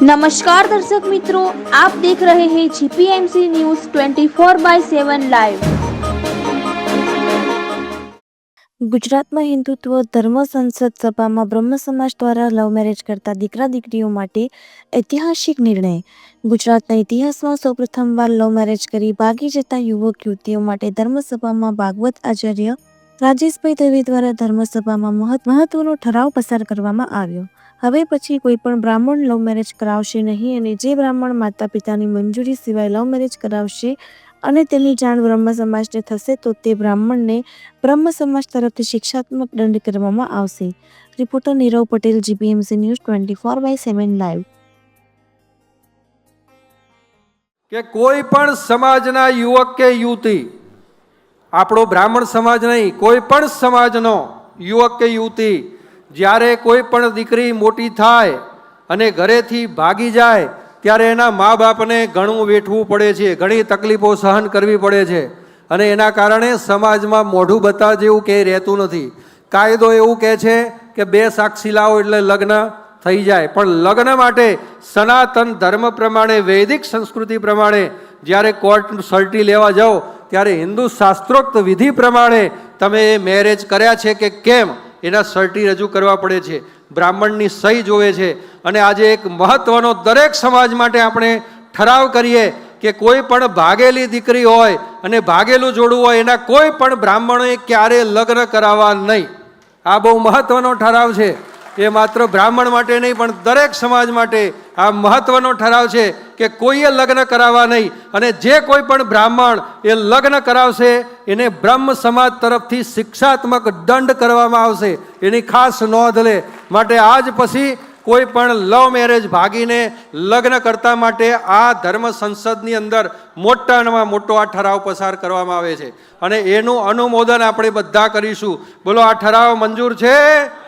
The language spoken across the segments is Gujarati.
નમસ્કાર દર્શક મિત્રો, આપ દેખ રહે હે જીપીએમસી ન્યૂઝ 24 બાય 7 લાઈવ ગુજરાતમાં હિન્દુત્વ, ધર્મ, સંસદ સભામાં બ્રહ્મ સમાજ દ્વારા લવ મેરેજ કરતા દીકરા દીકરીઓ માટે ઐતિહાસિક નિર્ણય. ગુજરાતના ઇતિહાસમાં સૌપ્રથમવાર લવ મેરેજ કરી ભાગી જતા યુવક યુવતીઓ માટે ધર્મ સભામાં ભાગવત આચાર્ય રાજેશભાઈ દવે દ્વારા ધર્મસભામાં મહત્- મહત્વનો ઠરાવ પસાર કરવામાં આવ્યો. હવે પછી કોઈ પણ બ્રાહ્મણ લવ મેરેજ કરાવશે નહીં અને જે બ્રાહ્મણ માતા પિતાની મંજૂરી સિવાય લવ મેરેજ કરાવશે અને તેની જાણ બ્રહ્મ સમાજને થશે, તો તે બ્રાહ્મણને બ્રહ્મ સમાજ તરફથી શિક્ષાત્મક દંડ કરવામાં આવશે. Reporter Nirav Patel, GPMC news twenty four by seven live. કે કોઈ પણ સમાજના યુવક કે યુવતી આપણો બ્રાહ્મણ સમાજ નહીં, કોઈ પણ સમાજનો યુવક કે યુવતી, જ્યારે કોઈ પણ દીકરી મોટી થાય અને ઘરેથી ભાગી જાય, ત્યારે એના મા બાપને ઘણું વેઠવું પડે છે, ઘણી તકલીફો સહન કરવી પડે છે. અને એના કારણે સમાજમાં મોઢું બતા જેવું કંઈ રહેતું નથી. કાયદો એવું કહે છે કે બે સાક્ષી લાવો એટલે લગ્ન થઈ જાય. પણ લગ્ન માટે સનાતન ધર્મ પ્રમાણે, વૈદિક સંસ્કૃતિ પ્રમાણે જ્યારે કોર્ટ સર્ટી લેવા જાઓ ત્યારે હિન્દુ શાસ્ત્રોક્ત વિધિ પ્રમાણે તમે એ મેરેજ કર્યા છે કે કેમ? એના સર્ટી રજૂ કરવા પડે છે. બ્રાહ્મણની સહી જોવે છે. અને આજે એક મહત્વનો દરેક સમાજ માટે આપણે ઠરાવ કરીએ કે કોઈ પણ ભાગેલી દીકરી હોય અને ભાગેલું જોડું હોય, એના કોઈ પણ બ્રાહ્મણોએ ક્યારે લગ્ન કરાવવા નહીં. આ બહુ મહત્વનો ઠરાવ છે. એ માત્ર બ્રાહ્મણ માટે નહીં, પણ દરેક સમાજ માટે આ મહત્વનો ઠરાવ છે કે કોઈએ લગ્ન કરાવવા નહીં. અને જે કોઈ પણ બ્રાહ્મણ એ લગ્ન કરાવશે, એને બ્રહ્મ સમાજ તરફથી શિક્ષાત્મક દંડ કરવામાં આવશે. એની ખાસ નોંધ લે. માટે આજ પછી કોઈ પણ લવ મેરેજ ભાગીને લગ્ન કરતા માટે આ ધર્મ સંસદની અંદર મોટામાં મોટો આ ઠરાવ પસાર કરવામાં આવે છે. અને એનું અનુમોદન આપણે બધા કરીશું. બોલો, આ ઠરાવ મંજૂર છે?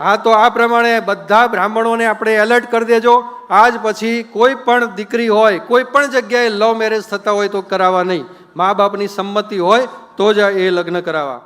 હા, તો આ પ્રમાણે બધા બ્રાહ્મણોને આપણે એલર્ટ કરી દેજો. આજ પછી કોઈ પણ દીકરી હોય, કોઈ પણ જગ્યાએ લવ મેરેજ થતા હોય તો કરાવવા નહીં. મા બાપની સંમતિ હોય તો જ એ લગ્ન કરાવવા.